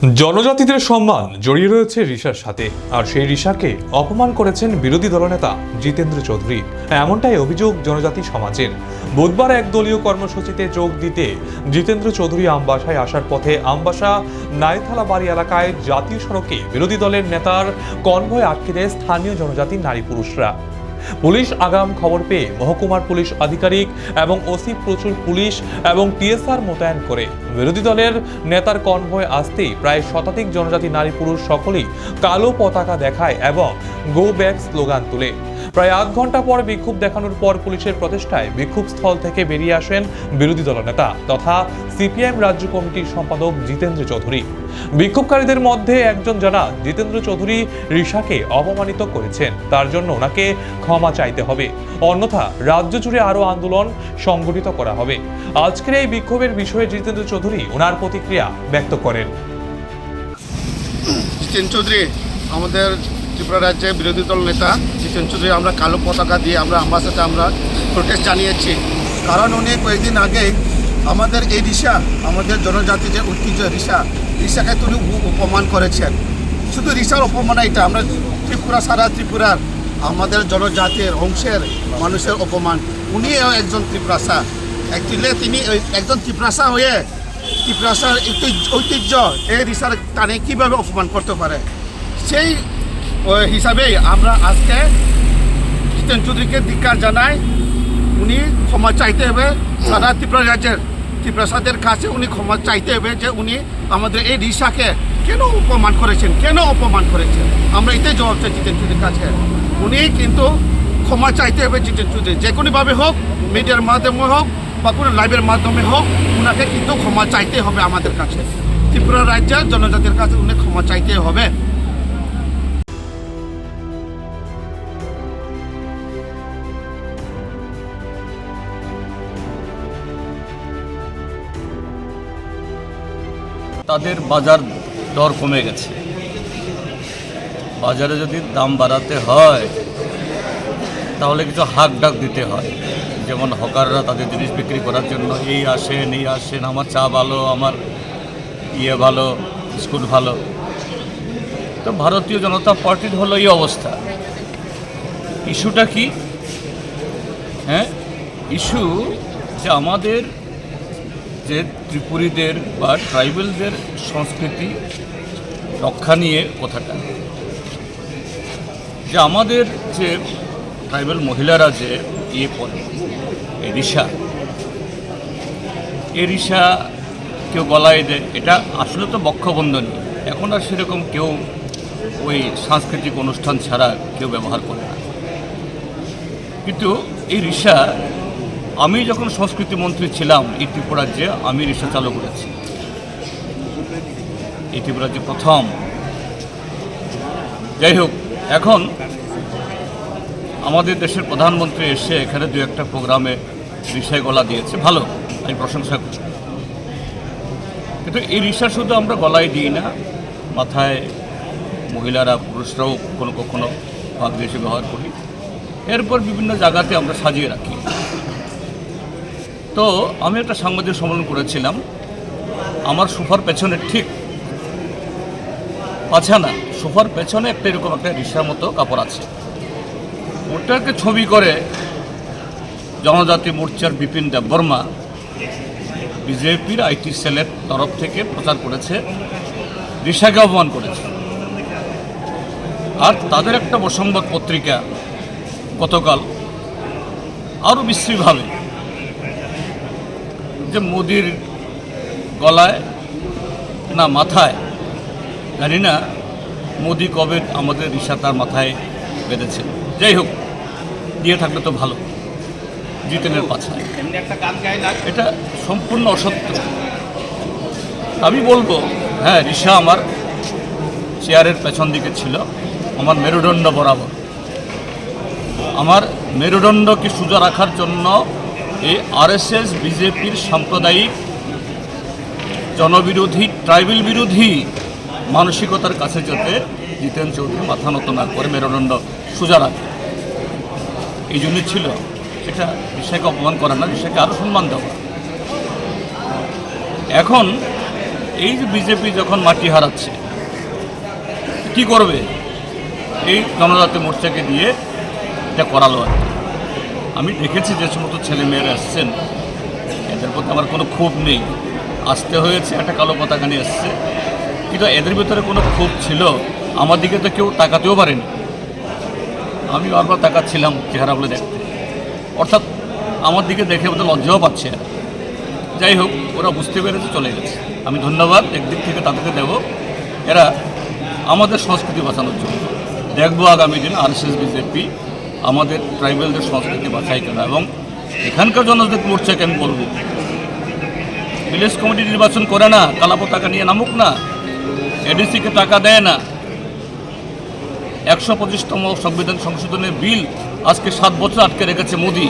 জনজাতিদের সম্মান জড়িয়ে রয়েছে রিশার সাথে, আর সেই রিশাকে অপমান করেছেন বিরোধী দলনেতা জিতেন্দ্র চৌধুরী। এমনটাই অভিযোগ জনজাতি সমাজের। বুধবার এক দলীয় কর্মসূচিতে যোগ দিতে জিতেন্দ্র চৌধুরী আমবাসায় আসার পথে আমবাসা নাইথালা বাড়ি এলাকায় জাতীয় সড়কে বিরোধী দলের নেতার কনভয় আটকে দেয় স্থানীয় জনজাতির নারী পুরুষরা। পুলিশ আগাম খবর পেয়ে মহকুমার পুলিশ আধিকারিক এবং ওসি প্রচুর পুলিশ এবং টিএসআর মোতায়েন করে। বিরোধী দলের নেতার কনভয় আসতেই প্রায় শতাধিক জনজাতি নারী পুরুষ সকলেই কালো পতাকা দেখায় এবং গো ব্যাক স্লোগান তুলে। প্রায় আধ ঘণ্টা পর বিক্ষোভ দেখানোর পর পুলিশের প্রচেষ্টায় বিক্ষোভ স্থল থেকে বেরিয়ে আসেন বিরোধী দলনেতা তথা সিপিএম রাজ্য কমিটির সম্পাদক জিতেন্দ্র চৌধুরী। বিক্ষোভকারীদের মধ্যে একজন জানা জিতেন্দ্র চৌধুরী রিশাকে অপমানিত করেছেন। তার জন্য ওনাকে ক্ষমা চাইতে হবে। অন্যথা রাজ্য জুড়ে আরও আন্দোলন সংগঠিত করা হবে। আজকের এই বিক্ষোভের বিষয়ে জিতেন্দ্র চৌধুরী ওনার প্রতিক্রিয়া ব্যক্ত করেন। জিতেন চৌধুরী, আমাদের ত্রিপুরা রাজ্যের বিরোধী দল নেতা জিতেন চৌধুরী, আমরা কালো পতাকা দিয়ে আমরা আমার সাথে আমরা প্রোটেস্ট জানিয়েছি। কারণ উনি কয়েকদিন আগে আমাদের এই রিসা, আমাদের জনজাতি যে ঐতিহ্য রিসা, রিসাকে তিনি অপমান করেছেন। শুধু রিসার অপমান এটা আমরা ত্রিপুরা, সারা ত্রিপুরার আমাদের জনজাতির, অংশের মানুষের অপমান উনিও একজন ত্রিপুরাসা। অ্যাকচুয়ালি তিনি একজন ত্রিপুরাসা হয়ে ত্রিপুরাসার ঐতিহ্য এই রিসার টানে কীভাবে অপমান করতে পারে? সেই ওই হিসাবেই আমরা আজকে জিতেন চৌধুরীকে ধিক্কার জানাই। উনি ক্ষমা চাইতে হবে। সারা ত্রিপুরা রাজ্যের ত্রিপুরাসাদের কাছে উনি ক্ষমা চাইতে হবে যে উনি আমাদের এই রিসাকে কেন অপমান করেছেন, কেন অপমান করেছেন? আমরা এটাই জবাব চাই জিতেন চৌধুরীর কাছে। উনি কিন্তু ক্ষমা চাইতে হবে জিতেন চৌধুরী যে কোনোভাবে হোক, মিডিয়ার মাধ্যমে হোক বা কোনো লাইভের মাধ্যমে হোক ওনাকে কিন্তু ক্ষমা চাইতে হবে আমাদের কাছে। ত্রিপুরা রাজ্যের জনজাতির কাছে উনি ক্ষমা চাইতে হবে। তাদের বাজার দর কমে গেছে। বাজারে যদি দাম বাড়াতে হয়, তাহলে কিছু হাক ডাক দিতে হয়। যেমন হকাররা তাদের জিনিস বিক্রি করার জন্য, এই আসেন এই আসেন, আমার চা ভালো, আমার ইয়ে ভালো স্কুল ভালো। তো ভারতীয় জনতা পার্টির হলো এই অবস্থা। ইস্যুটা কি? হ্যাঁ? ইস্যু যে আমাদের যে ত্রিপুরীদের বা ট্রাইবেলদের সংস্কৃতি রক্ষা নিয়ে কথাটা। যে আমাদের যে ট্রাইবেল মহিলারা যে ইয়ে এই রিসা এই রিসা কেউ গলায় দেয় এটা আসলে তো বক্ষবন্ধনী। এখন আর সেরকম কেউ ওই সাংস্কৃতিক অনুষ্ঠান ছাড়া কেউ ব্যবহার করে না। কিন্তু এই রিসা আমি যখন সংস্কৃতি মন্ত্রী ছিলাম, এই ত্রিপুরাজ্যে আমি রিক্সা চালু করেছি। এই ত্রিপুরাজ্যে প্রথম। যাই হোক, এখন আমাদের দেশের প্রধানমন্ত্রী এসে এখানে দু একটা প্রোগ্রামে রিক্সায় গলা দিয়েছে। ভালো, আমি প্রশংসা করি। কিন্তু এই রিক্সা শুধু আমরা গলায় দিই না, মাথায় মহিলারা, পুরুষরাও কখনো কখনো ভাগ দিয়ে ব্যবহার করি। এরপর বিভিন্ন জায়গাতে আমরা সাজিয়ে রাখি। তো আমি একটা সাংবাদিক সম্মেলন করেছিলাম। আমার সোফার পেছনে ঠিক আছে না, সোফার পেছনে একটা এরকম একটা রিক্সার মতো কাপড় আছে। ওটাকে ছবি করে জনজাতি মোর্চার বিপিন দেববর্মা বিজেপির আইটি সেলের তরফ থেকে প্রচার করেছে রিক্সাকে অপমান করেছে। আর তাদের একটা বসংবাদ পত্রিকা গতকাল আরও বিশ্রীভাবে যে মোদির গলায় না মাথায়, জানি না মোদি কবে আমাদের রিসা তার মাথায় বেঁধেছে। যাই হোক, দিয়ে থাকলে তো ভালো। জিতেনের পাছায় এটা সম্পূর্ণ অসত্য। আমি বলব হ্যাঁ রিসা আমার চেয়ারের পেছন দিকে ছিল, আমার মেরুদণ্ড বরাবর। আমার মেরুদণ্ডকে সোজা রাখার জন্য এই আরএসএস, বিজেপির সাম্প্রদায়িক জনবিরোধী, ট্রাইবেল বিরোধী মানসিকতার কাছে যাতে জিতেন চৌধুরী মাথা নত না করে মেরুদণ্ড সোজা রাখে এই জন্য ছিল। এটা বিষয়কে অপমান করা না ঋষাকে আরও সম্মান দেওয়া। এখন এই যে বিজেপি যখন মাটি হারাচ্ছে, কি করবে? এই জনজাতি মোর্চাকে দিয়ে এটা করালো আর কি। আমি দেখেছি যে সমস্ত ছেলেমেয়েরা এসছেন। এদের প্রতি আমার কোনো ক্ষোভ নেই। আসতে হয়েছে, একটা কালো পতাকা নিয়ে এসছে। কিন্তু এদের ভিতরে কোনো ক্ষোভ ছিল? আমার দিকে তো কেউ তাকাতেও পারেনি। আমি বারবার তাকাচ্ছিলাম চেহারাগুলো দেখতে। অর্থাৎ আমার দিকে দেখে ওদের লজ্জাও পাচ্ছে যাই হোক, ওরা বুঝতে পেরেছে, চলে গেছে। আমি ধন্যবাদ, একদিক থেকে তাদেরকে দেব। এরা আমাদের সংস্কৃতি বাঁচানোর জন্য। দেখব আগামী দিন আরএসএস, বিজেপি আমাদের ট্রাইবেলদের সংস্কৃতি বাঁচাই কেনা এবং এখানকার জনজাতি মোর্চাকে আমি বলব? ভিলেজ কমিটি নির্বাচন করে না কালা পতাকা নিয়ে নামুক না এডিসিকে টাকা দেয় না। একশো পঁচিশতম সংবিধান সংশোধনের বিল আজকে সাত বছর আটকে রেখেছে মোদি।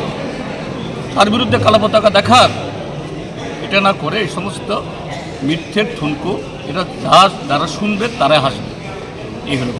তার বিরুদ্ধে কালা পতাকা দেখার। এটা না করে এই সমস্ত মিথ্যের ঠুনকু, এটা যা যারা শুনবে, তারাই হাসবে। এই হলো